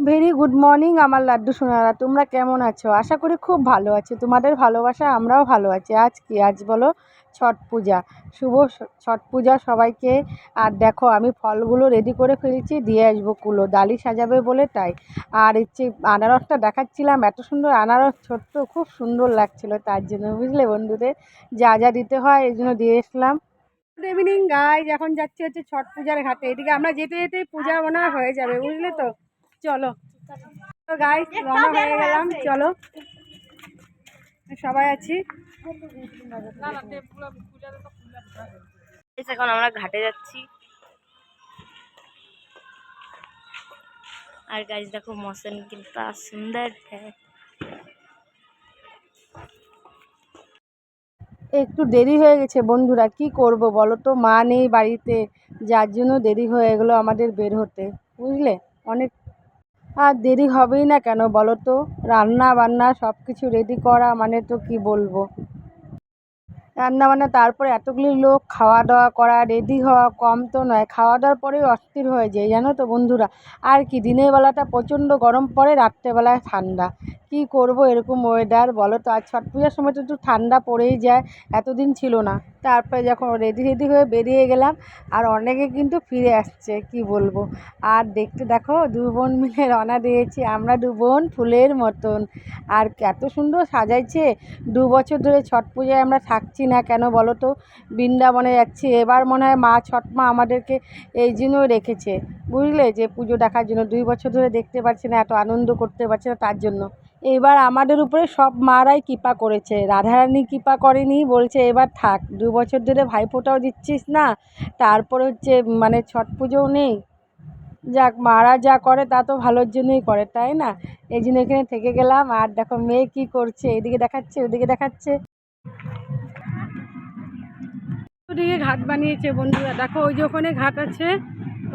Very good morning আমার লাড্ডু সোনারা। তোমরা কেমন আছো? আশা করি খুব ভালো আছো। তোমাদের ভালোবাসা, আমরাও ভালো আছি। আজ কি? আজ বলো ছট পূজা। শুভ ছট পূজা সবাইকে। আর দেখো, আমি ফলগুলো রেডি করে ফেলেছি, দিয়ে আসব কুলো। ডালি সাজাবে বলে তাই। আর হচ্ছে আনারসটা দেখাচ্ছিলাম, এত সুন্দর আনারস, ছোট্ট, খুব সুন্দর লাগছিল তার জন্য, বুঝলে বন্ধুদের? যা যা দিতে হয়, এই জন্য দিয়ে এসলাম গুড ইভিনিং গাইজ এখন যাচ্ছি হচ্ছে ছট পূজার ঘাটে। এদিকে আমরা যেতে যেতেই পূজা মনে হয়ে যাবে, বুঝলে তো? চলো তো গাইজ রওনা হয়ে গেলাম চলো সবাই আছি Guys, এখন আমরা ঘাটে যাচ্ছি আর গাইজ দেখো मौसम कितना सुंदर है একটু দেরি হয়ে গেছে বন্ধুরা কি করব বলো তো মা নেই বাড়িতে যার জন্য দেরি হয়ে গেলো আমাদের বের হতে বুঝলে অনেক আর দেরি হবেই না কেন বলো তো? রান্না বান্না সব কিছু রেডি করা মানে তো কি বলব? রান্না বান্না তারপরে এতগুলি লোক খাওয়া দাওয়া করা রেডি হওয়া কম তো নয়। খাওয়া দাওয়ার পরেই অস্থির হয়ে যায় জানো তো বন্ধুরা। আর কি, দিনের বেলাটা প্রচণ্ড গরম পড়ে, রাত্রেবেলায় ঠান্ডা। কি করব এরকম ওয়েদার বলো তো? আর ছট পূজার সময় তো একটু ঠান্ডা পড়েই যায়, এতদিন ছিল না। তারপরে যখন রেডি রেডি হয়ে বেরিয়ে গেলাম, আর অনেকে কিন্তু ফিরে আসছে, কি বলব? আর দেখতে দেখো, দু বোন মিলে রওনা দিয়েছি, আমরা দু বোন ফুলের মতন। আর এত সুন্দর সাজাইছে, দু বছর ধরে ছট পূজায় আমরা থাকছি না কেন বলো তো? বৃন্দাবনে যাচ্ছি, এবার মনে হয় মা ছট মা আমাদেরকে এই জন্যই রেখেছে। বুঝলে? যে পুজো দেখার জন্য, দুই বছর ধরে দেখতে পাচ্ছি না, এত আনন্দ করতে পারছি না তার জন্য। এবার আমাদের উপরে সব মারাই কৃপা করেছে। রাধারানী কৃপা করেনি, বলছে এবার থাক, দু বছর ধরে ভাইফোঁটাও দিচ্ছিস না, তারপর হচ্ছে মানে ছট পুজোও নেই। যাক, মারা যা করে তা তো ভালোর জন্যই করে, তাই না? এই জন্য এখানে থেকে গেলাম, আর দেখো মেয়ে কি করছে, এদিকে দেখাচ্ছে, ওদিকে দেখাচ্ছে। ওদিকে ঘাট বানিয়েছে বন্ধুরা, দেখো ওই যে ওখানে ঘাট আছে,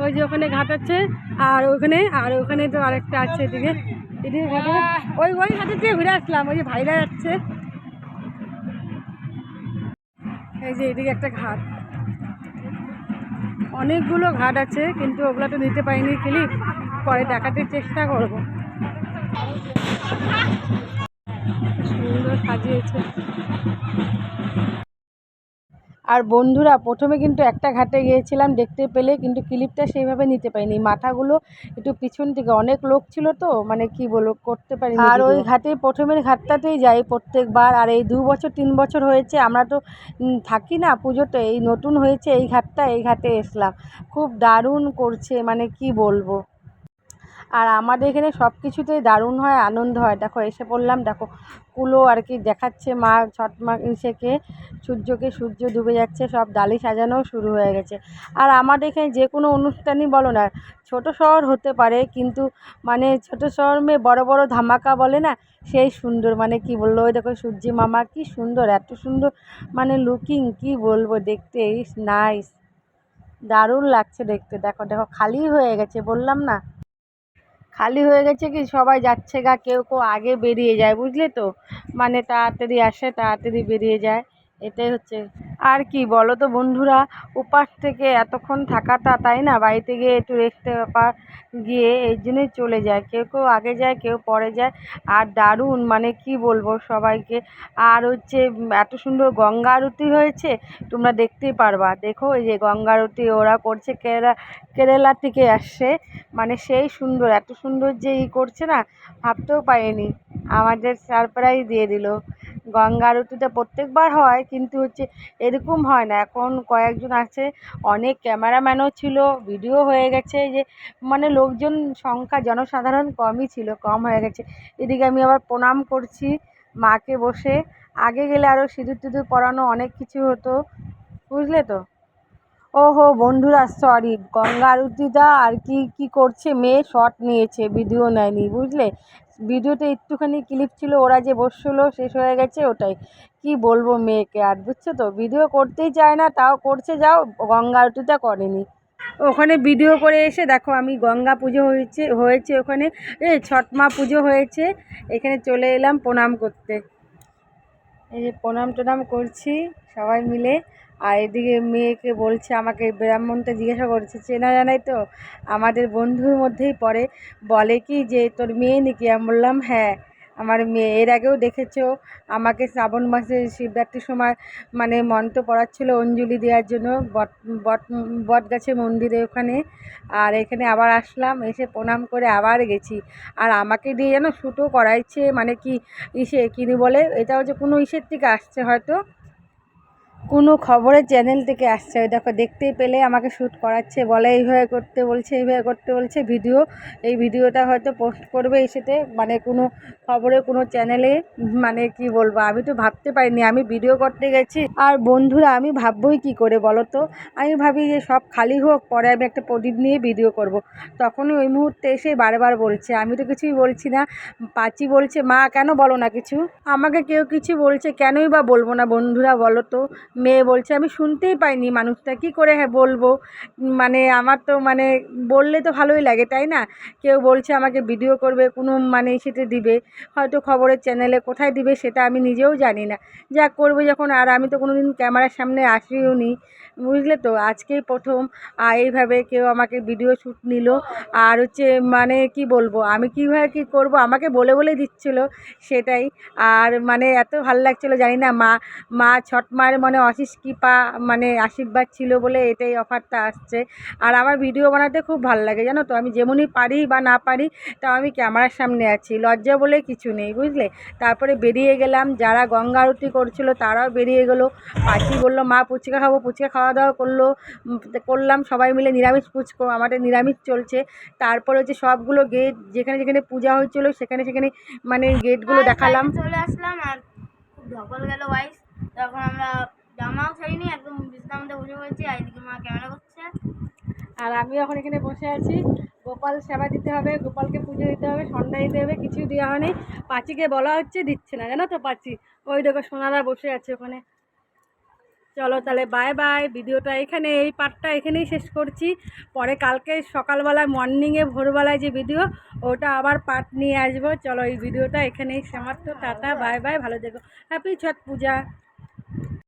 ওই যে ওখানে ঘাট আছে, আর ওখানে আর ওখানে তো আরেকটা আছে এদিকে। ওই ওই ঘাটে থেকে ঘুরে আসলাম, ওই যে ভাইরা যাচ্ছে। এই যে এদিকে একটা ঘাট। অনেকগুলো ঘাট আছে, কিন্তু ওগুলো তো নিতে পারিনি ক্লিপ পরে দেখাতে চেষ্টা করব। সুন্দর সাজিয়েছে। আর বন্ধুরা প্রথমে কিন্তু একটা ঘাটে গিয়েছিলাম দেখতে পেলে কিন্তু ক্লিপটা সেইভাবে নিতে পারিনি। মাথাগুলো একটু পিছন থেকে অনেক লোক ছিল তো মানে কি বলব করতে পারিনি আর ওই ঘাটে প্রথমের ঘাটটাতেই যাই প্রত্যেকবার আর এই দু বছর তিন বছর হয়েছে আমরা তো থাকি না পুজোতে এই নতুন হয়েছে এই ঘাটটা এই ঘাটে এসলাম। খুব দারুণ করছে মানে কি বলব। আর আমাদের এখানে সব কিছুতেই দারুণ হয়, আনন্দ হয়। দেখো, এসে পড়লাম, দেখো, কুলো আর কি দেখাচ্ছে মা, ছট মা, ইসেকে, সূর্যকে, সূর্য ডুবে যাচ্ছে, সব ডালি সাজানোও শুরু হয়ে গেছে। আর আমাদের এখানে যে কোনো অনুষ্ঠানই বলো না, ছোট শহর হতে পারে, কিন্তু মানে ছোট শহর মেয়ে বড় বড় ধামাকা বলে না, সেই সুন্দর। মানে কি বলল ওই দেখো, সূর্যি মামা কি সুন্দর, এত সুন্দর মানে লুকিং কি বলব, দেখতে ইস নাইস দারুণ লাগছে দেখতে। দেখো দেখো, খালি হয়ে গেছে, বললাম না। খালি হয়ে গেছে কি সবাই যাচ্ছে গা, কেউ কেউ আগে বেরিয়ে যায়, বুঝলে তো? মানে তাড়াতাড়ি আসে, তাড়াতাড়ি বেরিয়ে যায়, এটাই হচ্ছে আর কি বলো তো বন্ধুরা, উপাস থেকে এতক্ষণ থাকাটা তাই না? বাড়িতে গিয়ে একটু রেস্ট ব্যাপার গিয়ে এই জন্যই চলে যায়। কেউ কেউ আগে যায়, কেউ পরে যায়। আর দারুণ মানে কি বলব সবাইকে। আর হচ্ছে, এত সুন্দর গঙ্গা আরতি হয়েছে, তোমরা দেখতেই পারবা। দেখো এই যে গঙ্গা আরতি ওরা করছে, কেরা, কেরালা থেকে আসছে। মানে সেই সুন্দর, এত সুন্দর যে ই করছে না, ভাবতেও পারিনি। আমাদের সারপ্রাইজ দিয়ে দিল। গঙ্গা আরতিটা প্রত্যেকবার হয়, কিন্তু হচ্ছে এরকম হয় না। এখন কয়েকজন আছে, অনেক ক্যামেরাম্যানও ছিল, ভিডিও হয়ে গেছে যে মানে লোকজন সংখ্যা জনসাধারণ কমই ছিল, কম হয়ে গেছে। এদিকে আমি আবার প্রণাম করছি মাকে বসে। আগে গেলে আরও সিঁদুর টিঁদুর পরানো অনেক কিছু হতো, বুঝলে তো? ওহো, বন্ধুরা সরি গঙ্গা আরতিটা আর কি কি করছে? মেয়ে শর্ট নিয়েছে ভিডিও নেয়নি, বুঝলে? ভিডিওতে একটুখানি ক্লিপ ছিল, ওরা যে বসছিলো, শেষ হয়ে গেছে, ওটাই। কি বলব মেয়েকে আর, বুঝছ তো? ভিডিও করতেই চায় না, তাও করছে, যাও, গঙ্গা আরতিটা করেনি। ওখানে ভিডিও করে এসে দেখো, আমি গঙ্গা পুজো হয়েছে হয়েছে ওখানে। এ ছট মা পুজো হয়েছে, এখানে চলে এলাম প্রণাম করতে। এই যে প্রণাম টনাম করছি। সবাই মিলে। আর এদিকে মেয়েকে বলছে, আমাকে ব্রাহ্মণটা জিজ্ঞাসা করছে, চেনা জানাই তো? আমাদের বন্ধুর মধ্যেই পড়ে। বলে কি যে, তোর মেয়ে নাকি? আমি বললাম হ্যাঁ আমার মেয়ে। এর আগেও দেখেছ, আমাকে শ্রাবণ মাসে শিবরাত্রির সময় মানে মন্ত্র পড়াচ্ছিল অঞ্জলি দেওয়ার জন্য, বট বট বট গাছে মন্দিরে ওখানে। আর এখানে আবার আসলাম, এসে প্রণাম করে আবার গেছি। আর আমাকে দিয়ে যেন শ্যুটও করাইছে মানে কি ইসে, কিনি বলে? এটা হচ্ছে কোনো ইসের থেকে আসছে হয়তো। কোনো খবরের চ্যানেল থেকে আসছে। ওই দেখো, দেখতেই পেলে আমাকে শ্যুট করাচ্ছে, বলে এইভাবে করতে বলছে, এইভাবে করতে বলছে। ভিডিও এই ভিডিওটা হয়তো পোস্ট করবে এসেতে। মানে কোনো খবরে, কোনো চ্যানেলে মানে কি বলব, আমি তো ভাবতে পারিনি। আমি ভিডিও করতে গেছি। আর বন্ধুরা, আমি ভাববই কি করে বলো তো? আমি ভাবি যে সব খালি হোক, পরে আমি একটা প্রদীপ নিয়ে ভিডিও করব। তখনই ওই মুহূর্তে এসে বারবার বলছে। আমি তো কিছুই বলছি না। পাচি বলছে, মা, কেন বলো না কিছু? আমাকে কেউ কিছু বলছে, কেনই বা বলব না বন্ধুরা, বলো তো? মেয়ে বলছে, আমি শুনতেই পাইনি মানুষটা, কি করে হ্যাঁ বলব? মানে আমার তো মানে বললে তো ভালোই লাগে, তাই না? কেউ বলছে, আমাকে ভিডিও করবে, কোনো মানে সেটা দিবে, হয়তো খবরের চ্যানেলে কোথায় দিবে সেটা আমি নিজেও জানি না। যা করব যখন, আর আমি তো কোনো দিন ক্যামেরার সামনে আসিও নি, বুঝলে তো? আজকেই প্রথম এইভাবে কেউ আমাকে ভিডিও শ্যুট নিল, আর হচ্ছে মানে কি বলব, আমি কীভাবে কী করব, আমাকে বলে বলে দিচ্ছিল সেটাই, আর মানে এত ভালো লাগছিল, জানি না, মা মা ছট মায়ের মানে অশেষ কৃপা মানে আশীর্বাদ ছিল বলে এটাই অফারটা আসছে। আর আমার ভিডিও বানাতে খুব ভালো লাগে জানো তো? আমি যেমনই পারি বা না পারি তাও আমি ক্যামেরার সামনে আছি। লজ্জা বলে কিছু নেই বুঝলে? তারপরে বেরিয়ে গেলাম যারা গঙ্গা আরতি করছিল তারাও বেরিয়ে গেলো। পাখি বলল মা পুচকা খাব। পুচকা খাওয়া দাওয়া করল করলাম সবাই মিলে নিরামিষ পুচকো আমাদের নিরামিষ চলছে। তারপরে হচ্ছে সবগুলো গেট যেখানে যেখানে পূজা হয়েছিল সেখানে সেখানে মানে গেটগুলো দেখালাম। চলে আসলাম আর খুব ধকল গেল ওয়াইস তখন আমরা জামাও ছাড়িনি, একদম বিশ্রামতে বসে পড়েছি, আর মা ক্যামেরা করছে। আর আমি এখন এখানে বসে আছি। গোপাল সেবা দিতে হবে, গোপালকে পুজো দিতে হবে সন্ধ্যা দিতে হবে কিছু দেওয়া হয়নি। পাচিকে বলা হচ্ছে, দিচ্ছে না, জানো তো পাচি? ওই দেখো সোনারা বসে আছে ওখানে। চলো তাহলে বাই বাই ভিডিওটা এখানে, এই পার্টটা এখানেই শেষ করছি। পরে কালকে সকালবেলায় মর্নিংয়ে ভোরবেলায় যে ভিডিও ওটা আবার পার্ট নিয়ে আসব। চলো এই ভিডিওটা এখানেই সমাপ্ত, টাটা বাই বাই ভালো দেখো হ্যাপি ছট পূজা।